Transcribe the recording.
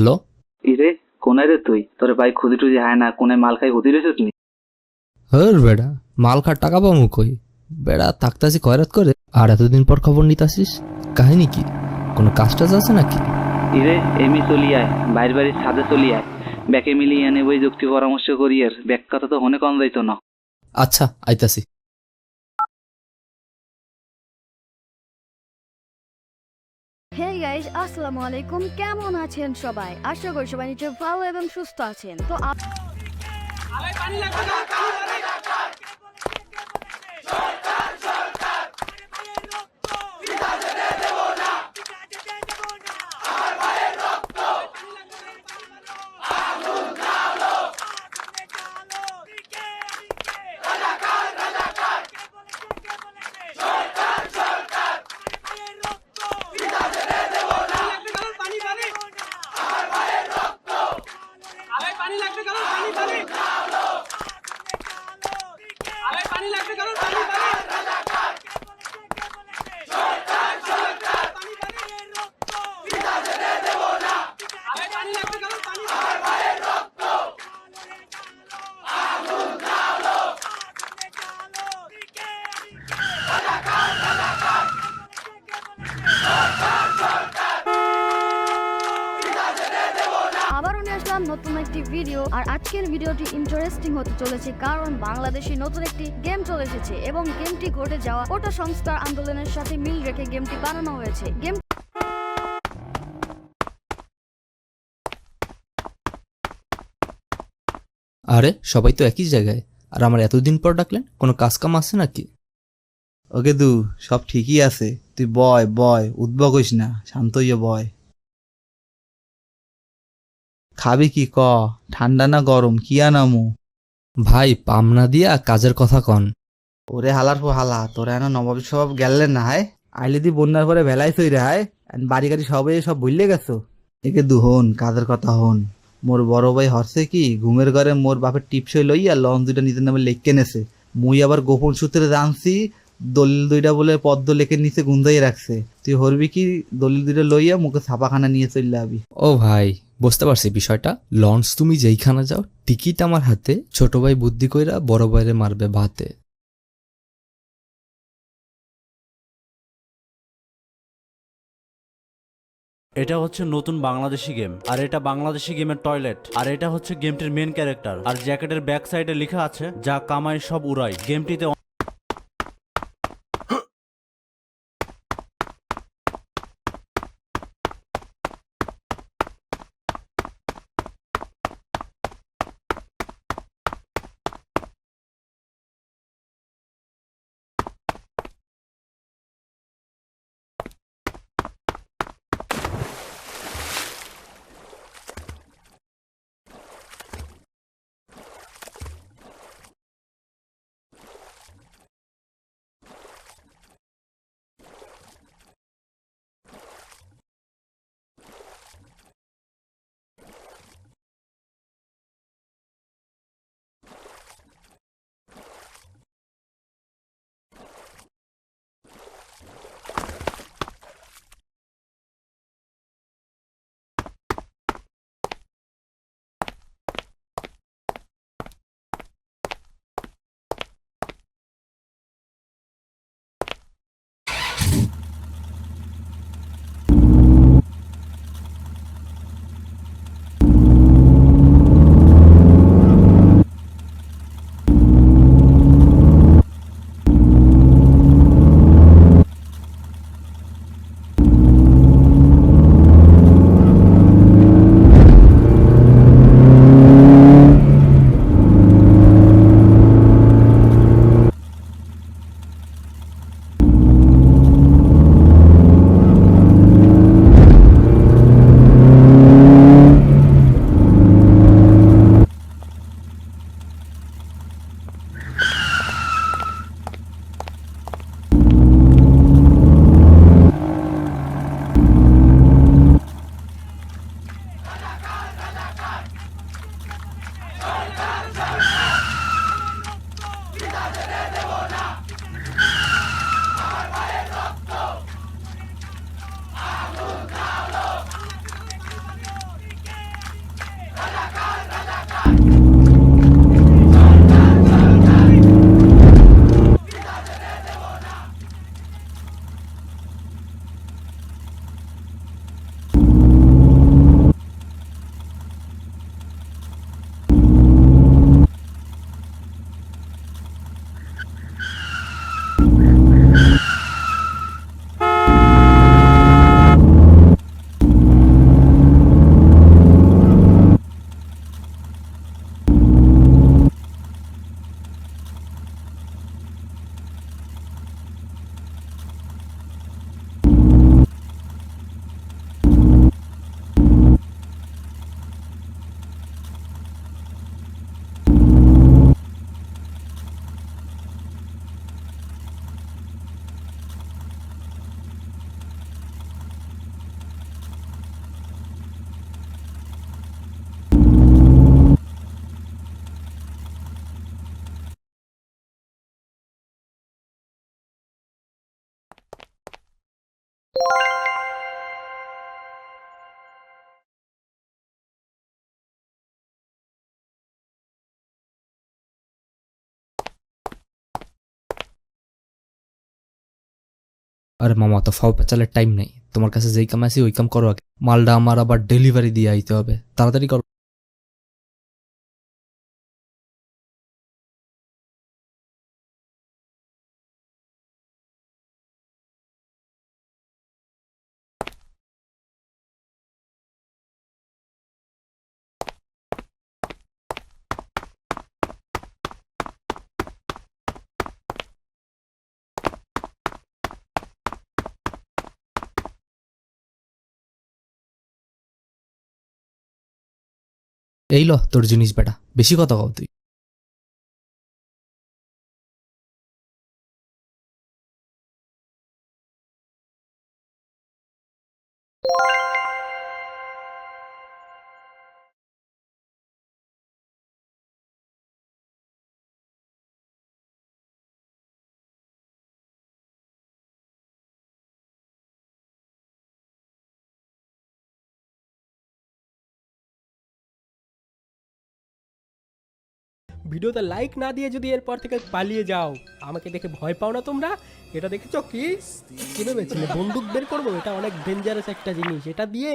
Hello? ইরে কোনায় রে তুই? তোর ভাই খুদি টুদি হায় না কোনায় মাল খাই হুদি রেছিস নি হর বেড়া মাল খার টাকা পাবো কই? বেড়া থাকতাছি কয়রাত করে। আর এতদিন পর খবর নিতাসিস কাহিনী কি? কোনো কাজ টাজ আছে নাকি? ইরে এমি চলি আয় বাইর বাড়ির ছাদে চলি আয়। ব্যাকে মিলিয়ে এনে বই যুক্তি পরামর্শ করি আর ব্যাক কথা তো হনে কম যাইতো না। আচ্ছা আইতাছি। হে গাইস আসসালামু আলাইকুম কেমন আছেন সবাই? আশা করি সবাই নিচে ভালো এবং সুস্থ আছেন। তো আপ- আরে পানি লাগবে কারণ পানি পানি আরে পানি লাগবে কারণ পানি পানি আরে পানি লাগবে কারণ পানি আবারও নিয়ে আসলাম নতুন একটি ভিডিও আর আজকের ভিডিওটি ইন্টারেস্টিং হতে চলেছে কারণ বাংলাদেশে নতুন একটি গেম চলে এসেছে এবং গেমটি ঘটে যাওয়া কোটা সংস্কার আন্দোলনের সাথে মিল রেখে গেমটি বানানো হয়েছে। গেম আরে সবাই তো একই জায়গায়। আর আমার এতদিন পর ডাকলেন কোনো কাজ কাম আছে নাকি? ওকে দু সব ঠিকই আছে। তুই বয় বয় উদ্ভব হইস না শান্ত হইয়া বয়। খাবি কি ক? ঠান্ডা না গরম? কি আনামু? ভাই পামনা দিয়া কাজের কথা কন। ওরে হালার পর হালা তোরা এনা নবাব সব গেলে না হায়? আইলে দি বন্যার পরে ভেলাই থই রে হায় বাড়ি গাড়ি সবে সব ভুললে গেছো? একে দু হন কাজের কথা হন। মোর বড় ভাই হরছে কি ঘুমের ঘরে মোর বাপের টিপসই লইয়া লঞ্চ দুইটা নিজের নামে লেখকে নেছে মুই আবার গোপন সূত্রে জানছি দলিল দুইটা বলে পদ্ম লেখের নিচে গুন্দাই রাখছে। তুই হরবি কি দলিল দুইটা লইয়া মুখে ছাপাখানা নিয়ে চলে আবি। ও ভাই বুঝতে পারছি বিষয়টা। লঞ্চ তুমি যেইখানে যাও, টিকিট আমার হাতে, ছোট ভাই বুদ্ধি কইরা বড় ভাইরে মারবে ভাতে এটা হচ্ছে নতুন বাংলাদেশি গেম, আর এটা বাংলাদেশি গেমের টয়লেট, আর এটা হচ্ছে গেমটির মেন ক্যারেক্টার আর জ্যাকেটের ব্যাক সাইডে লেখা আছে, যা কামাই সব উড়াই। গেমটিতে আরে মামা, তো ফাও পেঁচালের টাইম নেই। তোমার কাছে যেই কাম আছে ওই কাম করো আগে। মালটা আমার আবার ডেলিভারি দিয়ে আইতে হবে। তাড়াতাড়ি করো। এই ল তোর জিনিস বেটা বেশি কথা কও তুই। ভিডিওতে লাইক না দিয়ে যদি এরপর থেকে পালিয়ে যাও, আমাকে দেখে ভয় পাও না তোমরা? এটা দেখেছ কি? কিনে বন্দুক বের করব? এটা অনেক ডেঞ্জারাস একটা জিনিস। এটা দিয়ে